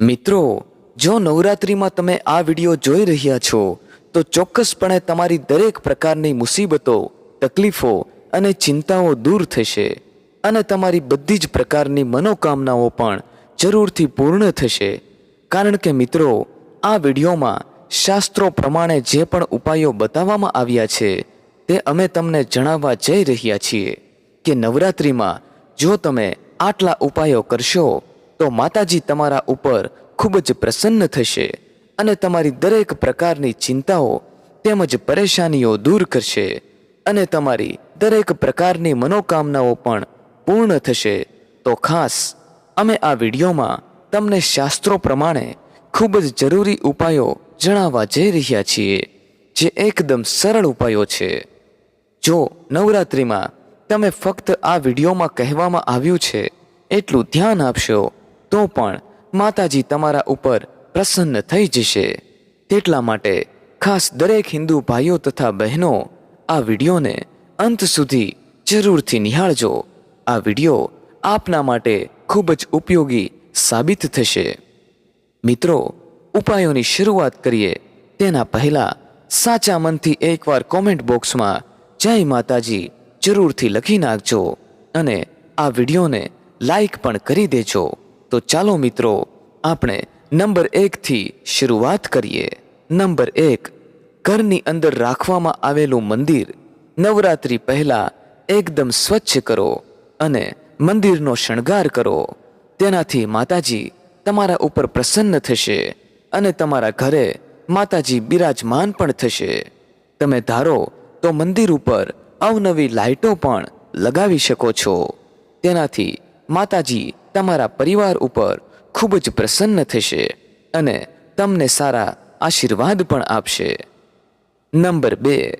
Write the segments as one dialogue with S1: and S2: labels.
S1: મિત્રો, જો નવરાત્રિમાં તમે આ વીડિયો જોઈ રહ્યા છો, તો ચોક્કસપણે તમારી દરેક પ્રકારની મુસીબતો, તકલીફો અને ચિંતાઓ દૂર થશે અને તમારી બધી જ પ્રકારની મનોકામનાઓ પણ જરૂરથી પૂર્ણ થશે. કારણ કે મિત્રો, આ વિડીયોમાં શાસ્ત્રો પ્રમાણે જે પણ ઉપાયો બતાવવામાં આવ્યા છે, તે અમે તમને જણાવવા જઈ રહ્યા છીએ કે નવરાત્રિમાં જો તમે આટલા ઉપાયો કરશો તો માતાજી તમારા ઉપર ખૂબ જ પ્રસન્ન થશે અને તમારી દરેક પ્રકારની ચિંતાઓ તેમજ પરેશાનીઓ દૂર કરશે અને તમારી દરેક પ્રકારની મનોકામનાઓ પણ પૂર્ણ થશે. તો ખાસ, અમે આ વિડીયોમાં તમને શાસ્ત્રો પ્રમાણે ખૂબ જ જરૂરી ઉપાયો જણાવવા જઈ રહ્યા છીએ, જે એકદમ સરળ ઉપાયો છે. જો નવરાત્રિમાં તમે ફક્ત આ વિડીયોમાં કહેવામાં આવ્યું છે, એટલું ધ્યાન આપશો તો પણ માતાજી તમારા ઉપર પ્રસન્ન થઈ જશે. તેટલા માટે ખાસ દરેક હિન્દુ ભાઈઓ તથા બહેનો આ વિડીયોને અંત સુધી જરૂરથી નિહાળજો. આ વીડિયો આપના માટે ખૂબ જ ઉપયોગી સાબિત થશે. મિત્રો, ઉપાયોની શરૂઆત કરીએ. તેના પહેલા સાચા મનથી એકવાર કોમેન્ટ બોક્સમાં જય માતાજી જરૂરથી લખી નાખજો અને આ વિડીયોને લાઈક પણ કરી દેજો. તો ચાલો મિત્રો, આપણે નંબર એકથી શરૂઆત કરીએ. નંબર એક, ઘરની અંદર રાખવામાં આવેલું મંદિર. નવરાત્રિ પહેલાં એકદમ સ્વચ્છ કરો અને મંદિરનો શણગાર કરો. તેનાથી માતાજી તમારા ઉપર પ્રસન્ન થશે અને તમારા ઘરે માતાજી બિરાજમાન પણ થશે. તમે ધારો તો મંદિર ઉપર અવનવી લાઇટો પણ લગાવી શકો છો. તેનાથી માતાજી તમારા પરિવાર ઉપર ખૂબ જ પ્રસન્ન થશે અને તમને સારા આશીર્વાદ પણ આપશે. નંબર બે,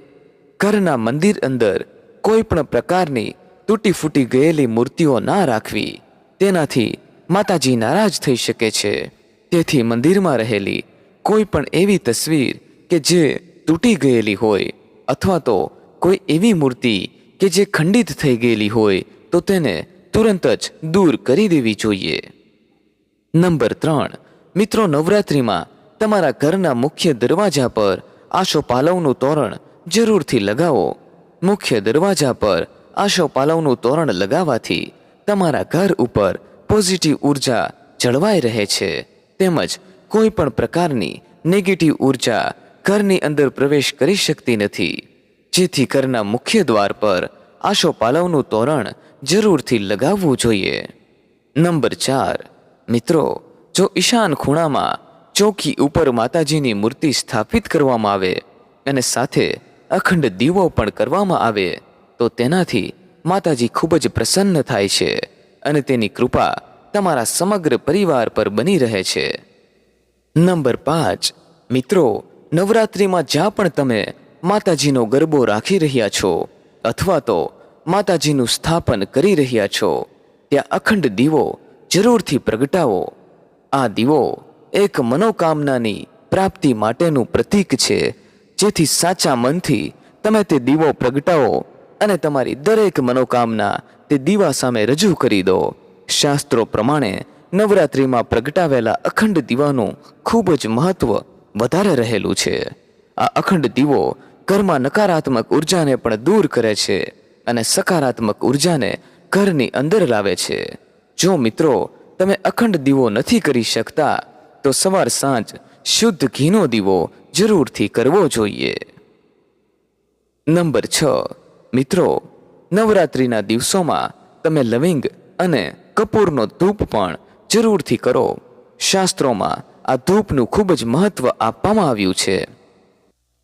S1: ઘરના મંદિર અંદર કોઈ પણ પ્રકારની તૂટી ફૂટી ગયેલી મૂર્તિઓ ના રાખવી. તેનાથી માતાજી નારાજ થઈ શકે છે. તેથી મંદિરમાં રહેલી કોઈ પણ એવી તસવીર કે જે તૂટી ગયેલી હોય અથવા તો કોઈ એવી મૂર્તિ કે જે ખંડિત થઈ ગયેલી હોય તો તેને તુરંત જ દૂર કરી દેવી જોઈએ. નંબર ત્રણ. મિત્રો, નવરાત્રિમાં તમારા ઘરના મુખ્ય દરવાજા પર આશોપાલવનું તોરણ જરૂરથી લગાવો. મુખ્ય દરવાજા પર આશોપાલવનું તોરણ લગાવવાથી તમારા ઘર ઉપર પોઝિટિવ ઊર્જા જળવાઈ રહે છે. તેમજ કોઈ પણ પ્રકારની નેગેટિવ ઊર્જા ઘરની અંદર પ્રવેશ કરી શકતી નથી. જેથી ઘરના મુખ્ય દ્વાર પર આશોપાલવનું તોરણ જરૂરથી લગાવવું જોઈએ. નંબર ચાર. મિત્રો, જો ઈશાન ખૂણામાં ચોકી ઉપર માતાજીની મૂર્તિ સ્થાપિત કરવામાં આવે અને સાથે અખંડ દીવો પણ કરવામાં આવે, તો તેનાથી માતાજી ખૂબ જ પ્રસન્ન થાય છે અને તેની કૃપા તમારા સમગ્ર પરિવાર પર બની રહે છે. નંબર પાંચ. મિત્રો, નવરાત્રિમાં જ્યાં પણ તમે માતાજીનો ગરબો રાખી રહ્યા છો અથવા તો માતાજીનું સ્થાપન કરી રહ્યા છો. ત્યાં અખંડ દીવો જરૂરથી પ્રગટાવો. આ દીવો એક મનોકામનાની પ્રાપ્તિ માટેનું પ્રતીક છે. જેથી સાચા મનથી તમે તે દીવો પ્રગટાવો અને તમારી દરેક મનોકામના તે દીવા સામે રજૂ કરી દો. શાસ્ત્રો પ્રમાણે નવરાત્રિમાં પ્રગટાવેલા અખંડ દીવાનું ખૂબ જ મહત્વ વધારે રહેલું છે. આ અખંડ દીવો ઘરમાં નકારાત્મક ઉર્જાને પણ દૂર કરે છે. અને સકારાત્મક ઉર્જાને ઘરની અંદર લાવે છે. જો મિત્રો, તમે અખંડ દીવો નથી કરી શકતા, તો સવાર સાંજ શુદ્ધ ઘીનો દીવો જરૂરથી કરવો જોઈએ. નંબર છ. મિત્રો, નવરાત્રિના દિવસોમાં તમે લવિંગ અને કપૂરનો ધૂપ પણ જરૂરથી કરો. શાસ્ત્રોમાં આ ધૂપનું ખૂબ જ મહત્વ આપવામાં આવ્યું છે.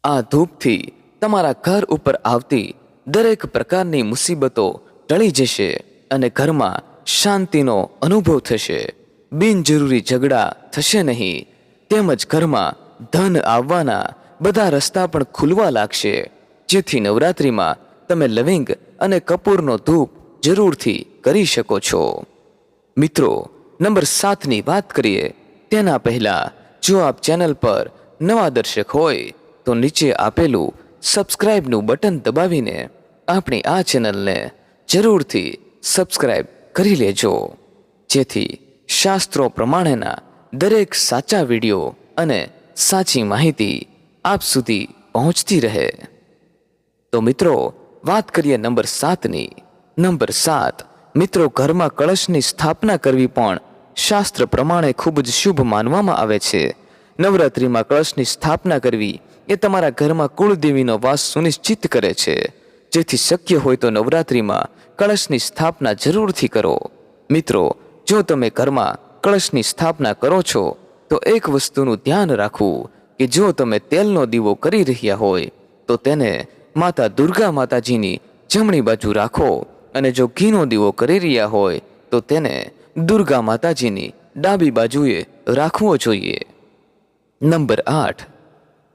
S1: આ ધૂપથી તમારા ઘર ઉપર આવતી દરેક પ્રકારની મુસીબતો ટળી જશે અને ઘરમાં શાંતિનો અનુભવ થશે. બિનજરૂરી ઝઘડા થશે નહીં. તેમજ ઘરમાં ધન આવવાના બધા રસ્તા પણ ખુલવા લાગશે. જેથી નવરાત્રિમાં તમે લવિંગ અને કપૂરનો ધૂપ જરૂરથી કરી શકો છો. મિત્રો, નંબર સાતની વાત કરીએ, તેના પહેલા જો આપ ચેનલ પર નવા દર્શક હોય, તો નીચે આપેલું સબસ્ક્રાઇબનું બટન દબાવીને આપણી આ ચેનલને જરૂરથી સબસ્ક્રાઇબ કરી લેજો. જેથી શાસ્ત્રો પ્રમાણેના દરેક સાચા વીડિયો અને સાચી માહિતી આપ સુધી પહોંચતી રહે. તો મિત્રો, વાત કરીએ નંબર સાતની. નંબર સાત, મિત્રો ઘરમાં કળશની સ્થાપના કરવી પણ શાસ્ત્ર પ્રમાણે ખૂબ જ શુભ માનવામાં આવે છે. નવરાત્રિમાં કળશની સ્થાપના કરવી એ તમારા ઘરમાં કુળદેવીનો વાસ સુનિશ્ચિત કરે છે. જેથી શક્ય હોય તો નવરાત્રિમાં કળશની સ્થાપના જરૂરથી કરો. મિત્રો, જો તમે ઘરમાં કળશની સ્થાપના કરો છો, તો એક વસ્તુનું ધ્યાન રાખવું કે જો તમે તેલનો દીવો કરી રહ્યા હોય, તો તેને માતા દુર્ગા માતાજીની જમણી બાજુ રાખો અને જો ઘીનો દીવો કરી રહ્યા હોય, તો તેને દુર્ગા માતાજીની ડાબી બાજુએ રાખવો જોઈએ. નંબર આઠ.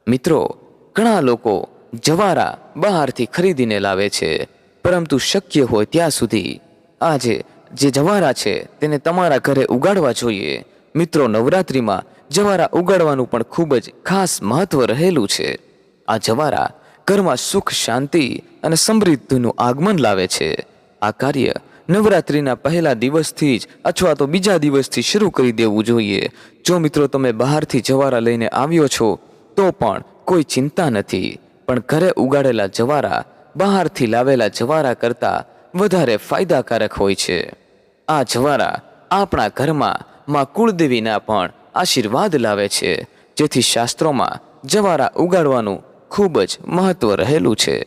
S1: મિત્રો, ઘણા લોકો જવારા બહારથી ખરીદીને લાવે છે, પરંતુ શક્ય હોય ત્યાં સુધી. આજે જે જવારા છે, તેને તમારા ઘરે ઉગાડવા જોઈએ. મિત્રો, નવરાત્રિમાં જવારા ઉગાડવાનું પણ ખૂબ જ ખાસ મહત્વ રહેલું છે. આ જવારા ઘરમાં સુખ, શાંતિ અને સમૃદ્ધિનું આગમન લાવે છે. આ કાર્ય નવરાત્રિના પહેલા દિવસથી જ અથવા તો બીજા દિવસથી શરૂ કરી દેવું જોઈએ. જો મિત્રો, તમે બહારથી જવારા લઈને આવ્યો છો તો પણ કોઈ ચિંતા નથી. પણ ઘરે ઉગાડેલા જવારા, બહારથી લાવેલા જવારા કરતાં વધારે ફાયદાકારક હોય છે. આ જવારા આપણા ઘરમાં માં કુળદેવીના પણ આશીર્વાદ લાવે છે, જેથી શાસ્ત્રોમાં જવારા ઉગાડવાનું ખૂબ જ મહત્વ રહેલું છે.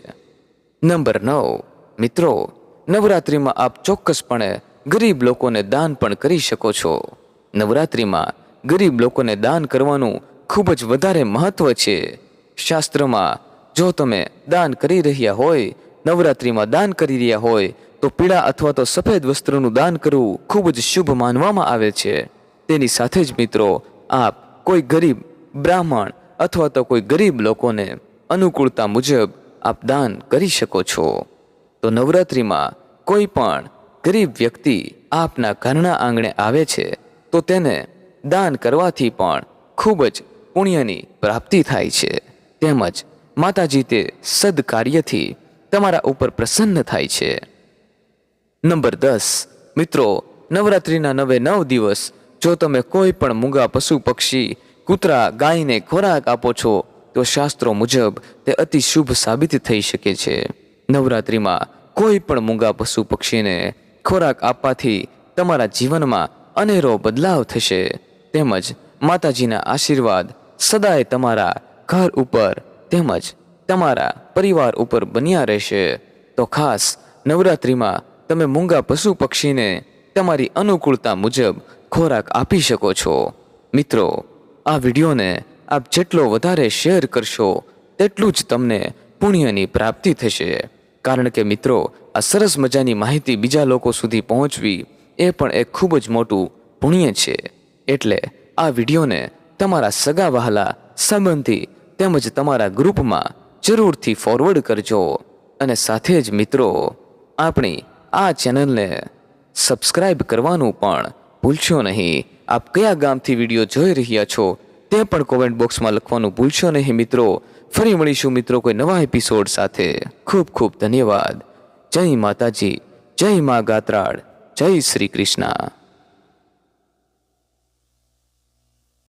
S1: નંબર નવ. મિત્રો, નવરાત્રિમાં આપ ચોક્કસપણે ગરીબ લોકોને દાન પણ કરી શકો છો. નવરાત્રિમાં ગરીબ લોકોને દાન કરવાનું ખૂબ જ વધારે મહત્વ છે. શાસ્ત્રમાં, જો તમે દાન કરી રહ્યા હોય, નવરાત્રિમાં દાન કરી રહ્યા હોય, તો પીળા અથવા તો સફેદ વસ્ત્રનું દાન કરવું ખૂબ જ શુભ માનવામાં આવે છે. તેની સાથે જ મિત્રો, આપ કોઈ ગરીબ, બ્રાહ્મણ અથવા તો કોઈ ગરીબ લોકોને અનુકૂળતા મુજબ આપ દાન કરી શકો છો. તો નવરાત્રિમાં કોઈ પણ ગરીબ વ્યક્તિ આપના ઘરના આંગણે આવે છે, તો તેને દાન કરવાથી પણ ખૂબ જ પુણ્યની પ્રાપ્તિ થાય છે. તેમજ માતાજી તે સદકાર્યથી તમારા ઉપર પ્રસન્ન થાય છે. નંબર દસ. મિત્રો, નવરાત્રિના નવે નવ દિવસ જો તમે કોઈ પણ મૂંગા પશુ પક્ષી, કૂતરા, ગાયને ખોરાક આપો છો, તો શાસ્ત્રો મુજબ તે અતિ શુભ સાબિત થઈ શકે છે. નવરાત્રિમાં કોઈ પણ મૂંગા પશુ પક્ષીને ખોરાક આપવાથી તમારા જીવનમાં અનેરો બદલાવ થશે. તેમજ માતાજીના આશીર્વાદ સદાય તમારા ઘર ઉપર તેમજ તમારા પરિવાર ઉપર બન્યા રહેશે. તો ખાસ નવરાત્રિમાં તમે મૂંગા પશુ પક્ષીને તમારી અનુકૂળતા મુજબ ખોરાક આપી શકો છો. મિત્રો, આ વિડીયોને આપ જેટલો વધારે શેર કરશો, તેટલું જ તમને પુણ્યની પ્રાપ્તિ થશે. કારણ કે મિત્રો, આ સરસ મજાની માહિતી બીજા લોકો સુધી પહોંચવી એ પણ એક ખૂબ જ મોટું પુણ્ય છે. એટલે આ વિડીયોને તમારા સગા વહાલા, સંબંધી તેમજ તમારા ગ્રુપમાં જરૂરથી ફોરવર્ડ કરજો. અને સાથે જ મિત્રો, આપણી આ ચેનલને સબસ્ક્રાઇબ કરવાનું પણ ભૂલશો નહીં. આપ કયા ગામથી વીડિયો જોઈ રહ્યા છો, તે પણ કોમેન્ટ બોક્સમાં લખવાનું ભૂલશો નહીં મિત્રો. ફરી મળીશું મિત્રો કોઈ નવા એપિસોડ સાથે. ખૂબ ખૂબ ધન્યવાદ. જય માતાજી, જય મા ગાત્રાળ, જય શ્રી કૃષ્ણ.